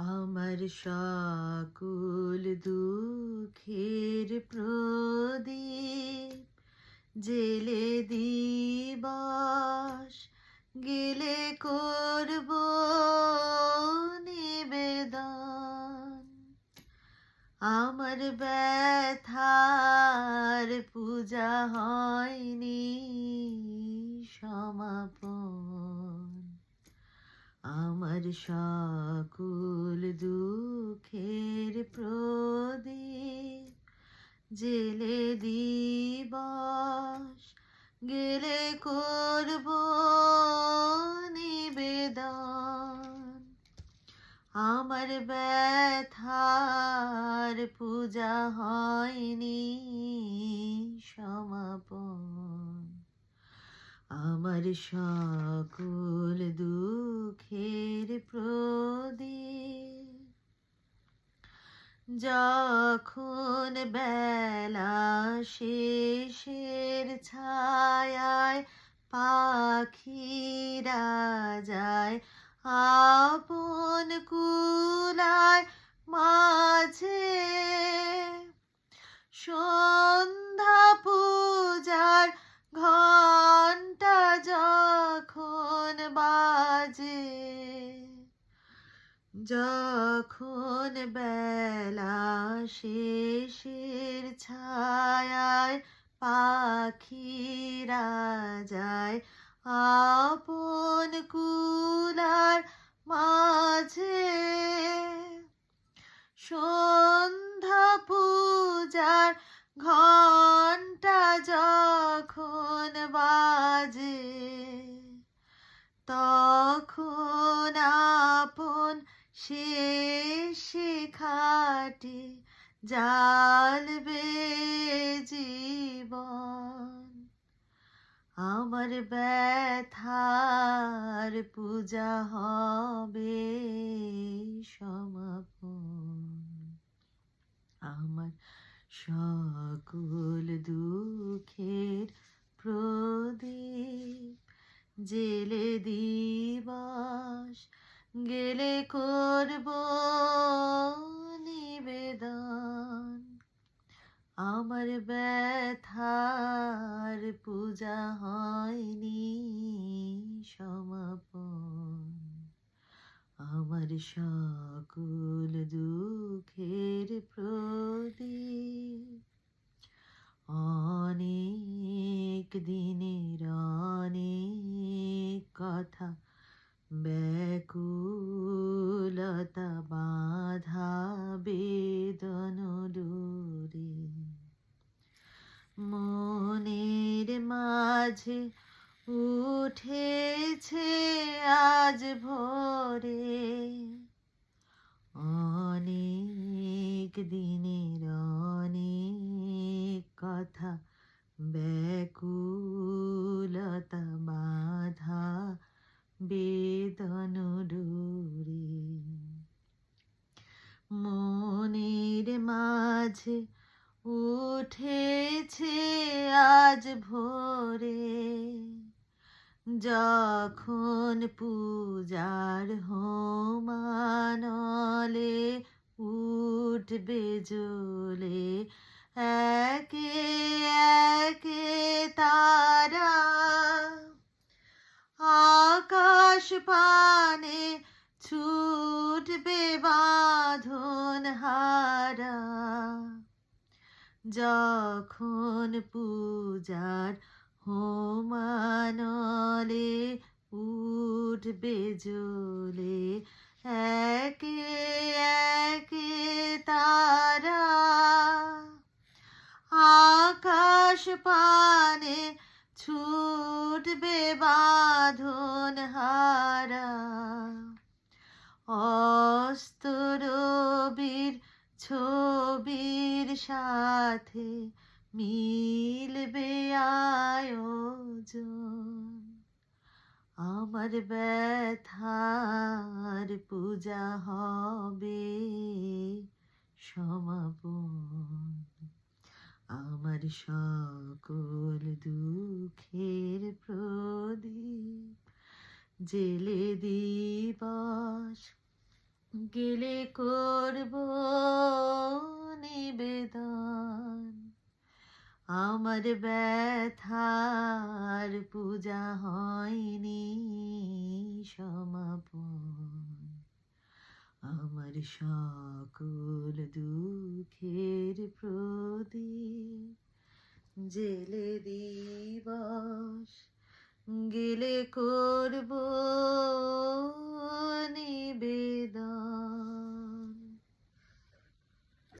আমার সকল দুঃখের প্রদীপ, জেলে দিবস গেলে করব নিবেদন। আমার ব্যথার পূজা হয়নি সমাপন। আমার সকল আমার ব্যথার পূজা হয়নি সমাপন। আমার সকল দুঃখের প্রদীপ। যখন বেলা শেষের ছায়ায় পাখিরা যায় আপন কুলায় মাঝে সন্ধ্যা পূজার ঘণ্টা যখন বাজে যখন বেলা শেষের ছায়ায় পাখিরা যায় আপন কুলার মাঝে সন্ধ্যা পূজার ঘণ্টা যখন বাজে তখন আপন শেষে খাটে জালবে জীবন। আমার ব্যথার পূজা হবে সমাপন। আমার সকল দুঃখের প্রদীপ জেলে দিবস গেলে করব আমার ব্যথার পূজা হয়নি সমাপন। আমার সকল দুঃখের প্রদীপ। অনেক দিনের অনেক কথা, ব্যাকুলতা, বাধা, বেদন ডোরে মনের মাঝে উঠেছে আজ ভোরে। অনেক দিনের অনেক কথা, ব্যাকুলতা, বাধা, বেদন ডোরে মনের মাঝে উঠেছে আজ ভোরে। যখন পূজার হোমানলে উঠবে জ্বলে, একে একে তারা আকাশ পানে ছুটবে বাঁধন হারা। যখন পূজার হোমানলে উঠবে জ্বলে, একে একে তারা আকাশ পানে ছুটবে বাঁধন হারা। অস্তরবীর ছবির সাথে মিলবে আয়োজন। আমার ব্যথার পূজা হবে, সমাপন। আমার সকল দুঃখের প্রদীপ জেলে দিবস, গেলে করব আমার ব্যথার পূজা হয়নি সমাপন। আমার সকল দুঃখের প্রতি জেলে দিবস গেলে করব নিবেদন।